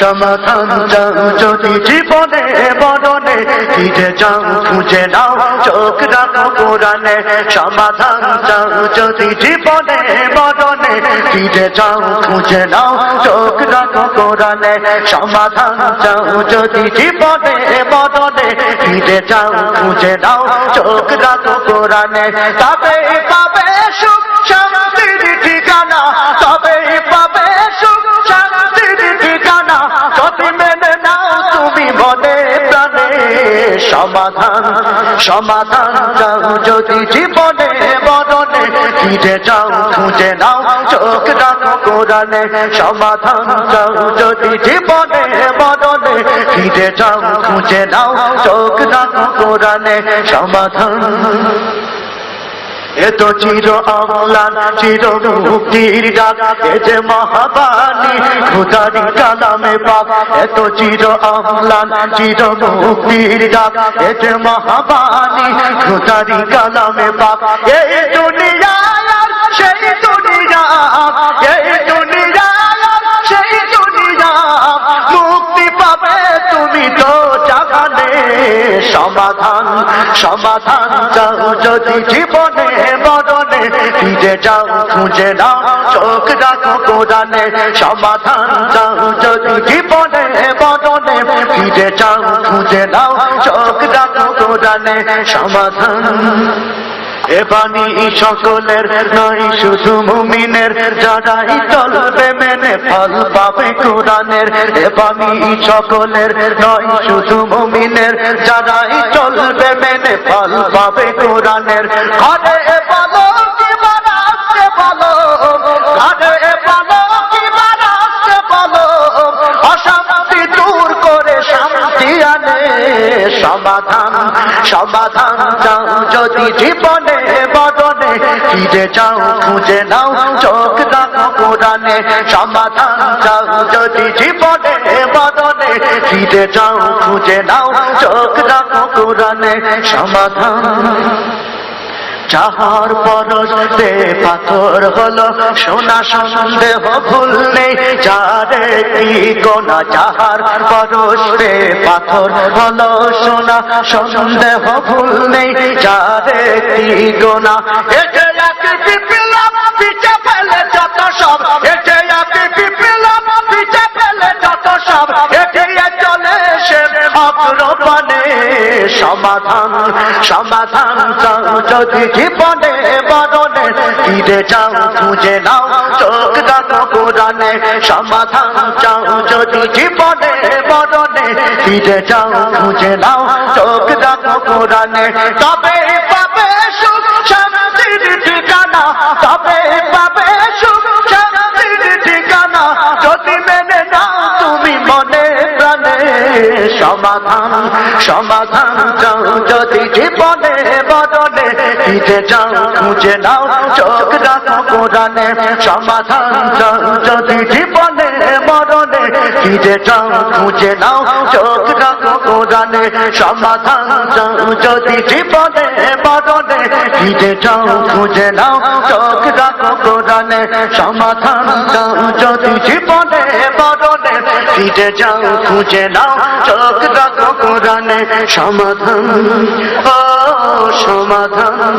সমাধান চাও যদি জীবনে মরণে ফিরে যাও খুঁজে নাও, চোখ রাখো কোরআনে। সমাধান চাও যদি জীবনে মরণে ফিরে যাও খুঁজে নাও, চোখ রাখো কোরআনে। সমাধান চাও যদি জীবনে মরণে ফিরে যাও খুঁজে নাও, চোখ রাখো কোরআনে। তবে পাবে সুখ সমাধান সমাধান চাও যদি জীবনে বদনে ফিরে যাও, খুঁজে নাও, চোখ রাখো কোরআনে। সমাধান চাও যদি জীবনে বদনে ফিরে যাও, খুঁজে নাও, চোখ রাখো কোরআনে। সমাধান এ তো চির অম্লান, চির মুক্তির ডাক এ যে মহাবাণী, খুদারি কালামে পাক। এ তো চির অম্লান, চির মুক্তির ডাক এ যে মহাবাণী, খুদারি কালামে পাক। এই দুনিয়া সেই দুনিয়া, এই দুনিয়া সেই দুনিয়া। মুক্তি পাবে তুমি তো জাগানে সমাধান সমাধান চাও যদি জীবনে, মরণে, ফিরে যাও, খুঁজে নাও, চোখ রাখো কোরআনে। সমাধান চাও যদি জীবনে, মরণে, ফিরে যাও, খুঁজে নাও, চোখ রাখো কোরআনে। সমাধান। এ বাণী সকলের নয়, শুধু মুমিনের, যারাই চলবে মেনে ফল পাবে কোরআনের। এ বাণী সকলের নয়, শুধু মুমিনের, যারাই চলবে ফল পাবে কোরআনের। ঘরে বলো কি বানাচ্ছে বলো ঘরে বলো কি অশান্তি দূর করে শান্তি আনে। সমাধান সমাধান চাও যদি জীবনে মরণে। ফিরে খুঁজে নাও, চোখ রাখো কোরআনে। সমাধান চাও যদি জীবনে মরণে। ফিরে যাও খুঁজে নাও, চোখ রাখো কোরআনে সমাধান। যাহার পরশে পাথর হলো, সোনা সন্দেহ ভুল নেই, যারে কি গোনা, যাহার পরশে পাথর হলো, সোনা সন্দেহ ভুল নেই, যারে কি গোনা। বিপ্লব পিছে ফেলে যত সব। একে যত চলে সে অগ্রপানে সমাধান সমাধান চাও যদি জীবনে মরণে। ফিরে যাও, খুঁজে নাও চোখ রাখো কোরআনে। সমাধান চাও যদি জীবনে মরণে। ফিরে যাও, খুঁজে নাও চোখ রাখো কোরআনে। তবে পাবে সুখ, শান্তির ঠিকানা। তবে পাবে সুখ, শান্তির ঠিকানা। যদি মেনে নাও তুমি মনে প্রাণে সমাধান সমাধান চাও, যদি জীবনে মরণে ফিরে যাও, খুঁজে নাও, চোখ রাখো কোরআনে। সমাধান চাও, যদি জীবনে মরণে ফিরে যাও, খুঁজে নাও, চোখ রাখো কোরআনে। সমাধান চাও, যদি জীবনে মরণে ফিরে যাও, খুঁজে নাও, চোখ রাখো কোরআনে। সমাধান চাও, যদি জীবনে মরণে ফিরে যাও খুঁজে নাও চোখ রাখো কোরআনে সমাধান। ও সমাধান।